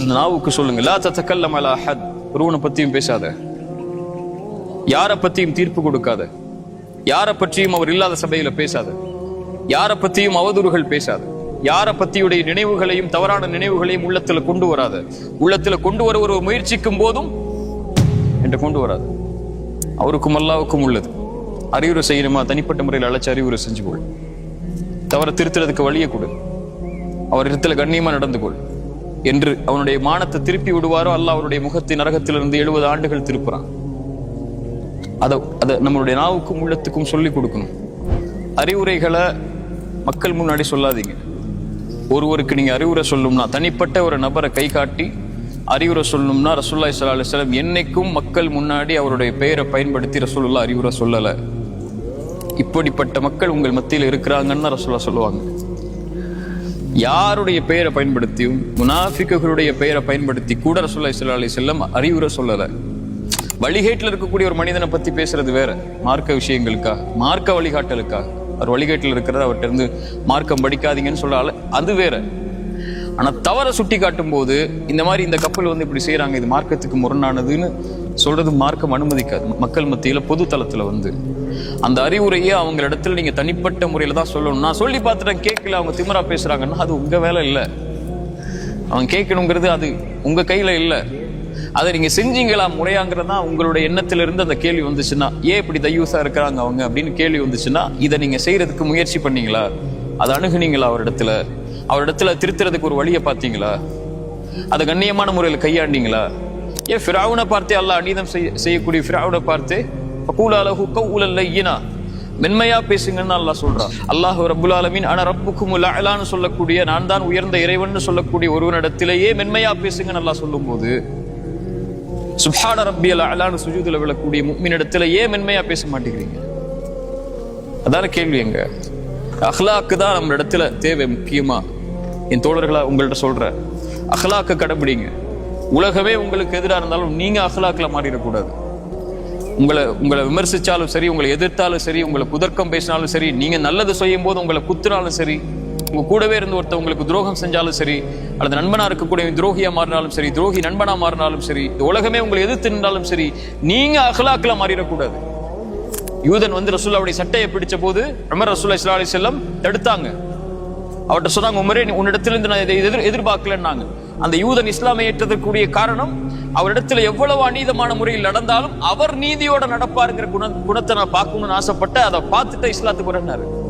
இந்த நாவுக்கு சொல்லுங்க லா தத்தக்கல்லம் அலா ஹத் ஒருவனை பத்தியும் பேசாத. யாரை பத்தியும் தீர்ப்பு கொடுக்காத. யாரை பற்றியும் அவர் இல்லாத சபையில் பேசாத. யாரை பத்தியும் அவதூறுகள் பேசாத. யாரை பத்தியுடைய நினைவுகளையும் தவறான நினைவுகளையும் உள்ளத்துல கொண்டு வராத. உள்ளத்துல கொண்டு வர ஒரு முயற்சிக்கும் போதும் என்று கொண்டு வராது. அவருக்கும் அல்லாவுக்கும் உள்ளது. அறிவுரை செய்யணுமா? தனிப்பட்ட முறையில் அழைச்சி அறிவுரை செஞ்சு கொள். தவற திருத்துறதுக்கு வழியை கொடு. அவர் இடத்துல கண்ணியமா நடந்து கொள். என்று அவனுடைய மானத்தை திருப்பி விடுவாரோ அல்ல அவருடைய முகத்தின் நரகத்திலிருந்து எழுபது ஆண்டுகள் திருப்புறான். அதை அதை நம்மளுடைய நாவுக்கும் உள்ளத்துக்கும் சொல்லி கொடுக்கணும். அறிவுரைகளை மக்கள் முன்னாடி சொல்லாதீங்க. ஒருவருக்கு நீங்கள் அறிவுரை சொல்லணும்னா தனிப்பட்ட ஒரு நபரை கை காட்டி அறிவுரை சொல்லணும்னா ரசூல்லா சல்லா அலிஸ்லாம் என்னைக்கும் மக்கள் முன்னாடி அவருடைய பெயரை பயன்படுத்தி ரசூல்லா அறிவுரை சொல்லலை. இப்படிப்பட்ட மக்கள் உங்கள் மத்தியில் இருக்கிறாங்கன்னு ரசூல்லா சொல்லுவாங்க. யாருடைய பெயரை பயன்படுத்தியும் முனாஃபிக்குகளுடைய பெயரை பயன்படுத்தி கூட ரசூல்லாய் இஸ்லா அலி செல்லம் அறிவுரை சொல்லலை. வழிகேட்டில் இருக்கக்கூடிய ஒரு மனிதனை பற்றி பேசுறது வேற. மார்க்க விஷயங்களுக்கா மார்க்க வழிகாட்டலுக்கா அவர் வழிகேட்டில் இருக்கிறத அவர்கிட்ட இருந்து மார்க்கம் படிக்காதீங்கன்னு சொல்ல அது வேற. ஆனால் தவற சுட்டி காட்டும் போது இந்த மாதிரி இந்த கப்பல் வந்து இப்படி செய்கிறாங்க இது மார்க்கத்துக்கு முரணானதுன்னு சொல்றது மார்க்கம் அனுமதிக்காது. மக்கள் மத்தியில் பொது தளத்தில் வந்து. அந்த அறிவுரையை அவங்க இடத்துல நீங்க தனிப்பட்ட முறையில் தான் சொல்லணும். நான் சொல்லி பார்த்துட்டேன் கேட்கல அவங்க திமரா பேசுறாங்கன்னா அது உங்க வேலை இல்லை. அவன் கேட்கணுங்கிறது அது உங்க கையில இல்லை. அதை நீங்க செஞ்சீங்களா முறையாங்கிறதா உங்களுடைய எண்ணத்திலிருந்து அந்த கேள்வி வந்துச்சுன்னா ஏன் இப்படி தையூசா இருக்கிறாங்க அவங்க அப்படின்னு கேள்வி வந்துச்சுன்னா இதை நீங்க செய்யறதுக்கு முயற்சி பண்ணீங்களா? அதை அணுகுனீங்களா அவரிடத்துல அவரிடத்துல திருத்துறதுக்கு ஒரு வழியை பார்த்தீங்களா? அதை கண்ணியமான முறையில் கையாண்டீங்களா? ஏன் ஃபிராவுனை பார்த்தே அல்லாஹ் அநீதம் செய்ய செய்யக்கூடிய ஃபிராவுனை பார்த்து பக்கூல அலஹு கவுலல்ல ஈனா மென்மையா பேசுங்கன்னு அல்லாஹ் சொல்றான். அல்லாஹ் ரபுல் ஆலமீன் ஆனா ரப்புக்கும் அலான்னு சொல்லக்கூடிய நான் தான் உயர்ந்த இறைவன் சொல்லக்கூடிய ஒருவனிடத்திலேயே மென்மையா பேசுங்கன்னு அல்லாஹ் சொல்லும்போது சுப்ஹான ரப்பியல் அலான்னு சுஜூதில் விழக்கூடிய முக்மினிடத்துல ஏன் மென்மையா பேச மாட்டேங்கிறீங்க. அதான கேள்வி எங்க? அஹ்லாக்கு தான் நம்ம இடத்துல தேவை முக்கியமா? என் தோழர்களா உங்கள்கிட்ட சொல்ற அஹ்லாக்க கடைபிடிங்க உலகமே உங்களுக்கு எதிராக இருந்தாலும் நீங்கள் அகலாக்கில் மாறிடக்கூடாது. உங்களை உங்களை விமர்சித்தாலும் சரி உங்களை எதிர்த்தாலும் சரி உங்களை புதர்க்கம் பேசினாலும் சரி நீங்கள் நல்லது செய்யும் போது உங்களை குத்துனாலும் சரி உங்கள் கூடவே இருந்து ஒருத்த உங்களுக்கு துரோகம் செஞ்சாலும் சரி அல்லது நண்பனாக இருக்கக்கூடிய துரோகியாக மாறினாலும் சரி துரோகி நண்பனா மாறினாலும் சரி இந்த உலகமே உங்களை எதிர்த்து நின்றாலும் சரி நீங்கள் அகலாக்கில் மாறிடக்கூடாது. யூதன் வந்து ரசூல்லாவுடைய சட்டையை பிடிச்ச போது ரமர் ரசூல்லா இஸ்லா அலி செல்லம் தடுத்தாங்க. அவர்கிட்ட சொன்னாங்க உமரே உன்னிடத்திலிருந்து நான் இதை எதிர் எதிர்பார்க்கலன்னாங்க. அந்த யூதன் இஸ்லாமை ஏற்றதற்குரிய காரணம் அவரிடத்துல எவ்வளவு அநீதமான முறையில் நடந்தாலும் அவர் நீதியோட நடப்பாருங்கிற குண குணத்தை நான் பார்க்கணும்னு ஆசைப்பட்ட அதை பார்த்துட்டு இஸ்லாத்துக்கு வரனாரு